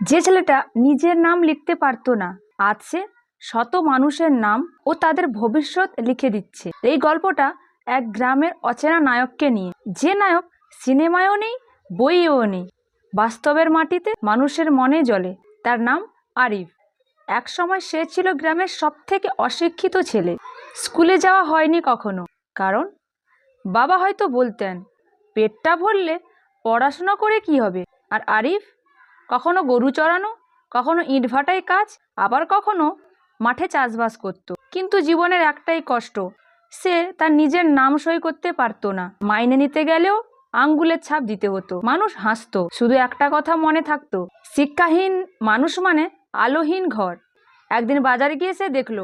যে ছেলেটা নিজের নাম লিখতে পারতো না, আজ সে শত মানুষের নাম ও তাদের ভবিষ্যৎ লিখে দিচ্ছে। এই গল্পটা এক গ্রামের অচেনা নায়ককে নিয়ে। যে নায়ক সিনেমায়ও নেই, বইয়েও নেই। বাস্তবের মাটিতে মানুষের মনে জ্বলে তার নাম আরিফ। একসময় সে ছিল গ্রামের সব থেকে অশিক্ষিত ছেলে। স্কুলে যাওয়া হয়নি কখনো। কারণ? বাবা হয়তো বলতেন, পেটটা ভরলে পড়াশোনা করে কি হবে? আর আরিফ কখনো গরু চড়ানো, কখনো ইটভাটায় কাজ, আবার কখনো মাঠে চাষবাস করত। কিন্তু জীবনের একটাই কষ্ট, সে তার নিজের নাম সই করতে পারতো না। মাইনে নিতে গেলেও আঙ্গুলের ছাপ দিতে হতো। মানুষ হাসতো, শুধু একটা কথা মনে থাকতো, শিক্ষাহীন মানুষ মানে আলোহীন ঘর। একদিন বাজারে গিয়ে সে দেখল,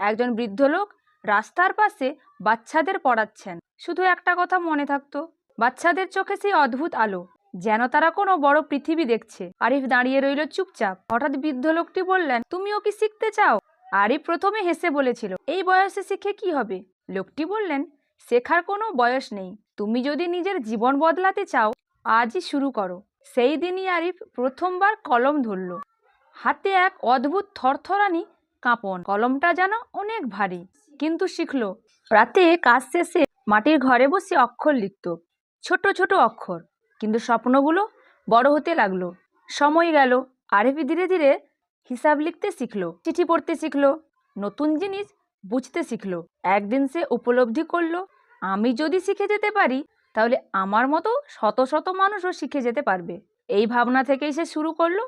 একজন বৃদ্ধ লোক রাস্তার পাশে বাচ্চাদের পড়াচ্ছেন। শুধু একটা কথা মনে থাকতো, বাচ্চাদের চোখে সেই অদ্ভুত আলো। যেন তারা কোনো বড় পৃথিবী দেখছে। আরিফ দাঁড়িয়ে রইল চুপচাপ। হঠাৎ বৃদ্ধ লোকটি বললেন, তুমিও কি শিখতে চাও? আরিফ প্রথমে হেসে বলেছিল, এই বয়সে শিখে কি হবে? লোকটি বললেন, শেখার কোনো বয়স নেই। তুমি যদি নিজের জীবন বদলাতে চাও, আজই শুরু করো। সেই দিনই আরিফ প্রথমবার কলম ধরল। হাতে এক অদ্ভুত থরথরানি কাঁপন। কলমটা যেন অনেক ভারী, কিন্তু শিখল। রাতে কাজ শেষে মাটির ঘরে বসে অক্ষর লিখত। ছোট ছোট অক্ষর। কিন্তু স্বপ্নগুলো বড় হতে লাগল। সময় গেল। আরিফ ধীরে ধীরে হিসাব লিখতে শিখলো, চিঠি পড়তে শিখলো, নতুন জিনিস বুঝতে শিখলো। একদিন সে উপলব্ধি করল, আমি যদি শিখে যেতে পারি, তাহলে আমার মতো শত শত মানুষও শিখে যেতে পারবে। এই ভাবনা থেকেই সে শুরু করল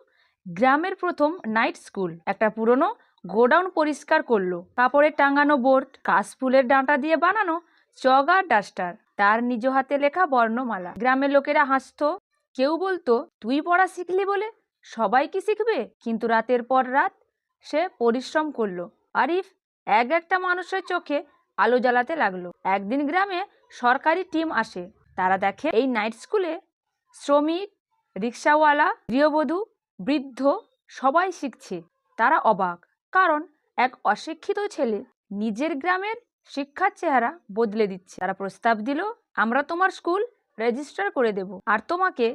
গ্রামের প্রথম নাইট স্কুল। একটা পুরনো গোডাউন পরিষ্কার করল। কাপড়ে টাঙানো বোর্ড কাশফুলের ডাঁটা দিয়ে বানানো চক আর ডাস্টার। তার নিজ হাতে লেখা বর্ণমালা। গ্রামের লোকেরা হাসতো, কেউ বলতো, তুই পড়া শিখলি বলে? সবাই কি শিখবে? কিন্তু রাতের পর রাত সে পরিশ্রম করল। আরিফ এক একটা মানুষের চোখে আলো জ্বালাতে লাগল। একদিন গ্রামে সরকারি টিম আসে। তারা দেখে, এই নাইট স্কুলে শ্রমিক, রিক্সাওয়ালা, গৃহবধূ, বৃদ্ধ সবাই শিখছে। তারা অবাক, কারণ এক অশিক্ষিত ছেলে নিজের গ্রামের শিক্ষার চেহারা বদলে দিচ্ছে। তারা প্রস্তাব দিল, আমরা তোমার স্কুল রেজিস্টার করে দেব আর তোমাকে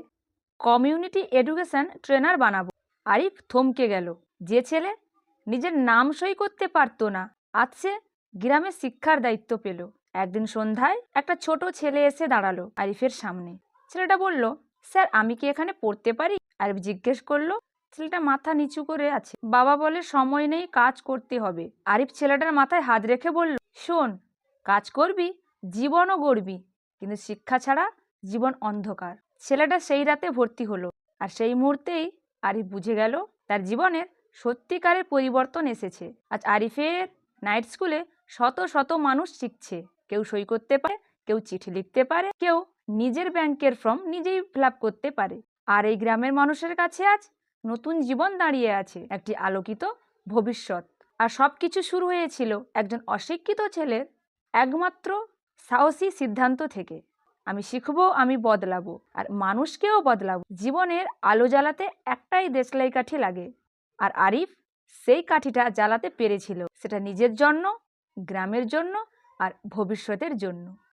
কমিউনিটি এডুকেশন ট্রেনার বানাবো। আরিফ থমকে গেল। যে ছেলে নিজের নাম সই করতে পারতো না, আজ সে গ্রামে শিক্ষার দায়িত্ব পেল। একদিন সন্ধ্যায় একটা ছোট ছেলে এসে দাঁড়াল আরিফের সামনে। ছেলেটা বলল, স্যার, আমি কি এখানে পড়তে পারি? আরিফ জিজ্ঞেস করল, ছেলেটা মাথা নিচু করে আছে। বাবা বলে, সময় নেই, কাজ করতে হবে। আরিফ ছেলেটার মাথায় হাত রেখে বলল শোন, কাজ করবি, জীবনও গড়বি, কিন্তু শিক্ষা ছাড়া জীবন অন্ধকার। ছেলেটা সেই রাতে ভর্তি হলো আর সেই মুহূর্তেই আরিফ বুঝে গেল তার জীবনের সত্যিকারের পরিবর্তন এসেছে। আজ আরিফের নাইট স্কুলে শত শত মানুষ শিখছে। কেউ সই করতে পারে, কেউ চিঠি লিখতে পারে, কেউ নিজের ব্যাংকের ফর্ম নিজেই ফিল করতে পারে। আর এই গ্রামের মানুষের কাছে আজ নতুন জীবন দাঁড়িয়ে আছে, একটি আলোকিত ভবিষ্যৎ। আর সব কিছু শুরু হয়েছিল একজন অশিক্ষিত ছেলের একমাত্র সাহসী সিদ্ধান্ত থেকে। আমি শিখব, আমি বদলাবো, আর মানুষকেও বদলাবো। জীবনের আলো জ্বালাতে একটাই দেশলাই কাঠি লাগে। আর আরিফ সেই কাঠিটা জ্বালাতে পেরেছিল। সেটা নিজের জন্য, গ্রামের জন্য, আর ভবিষ্যতের জন্য।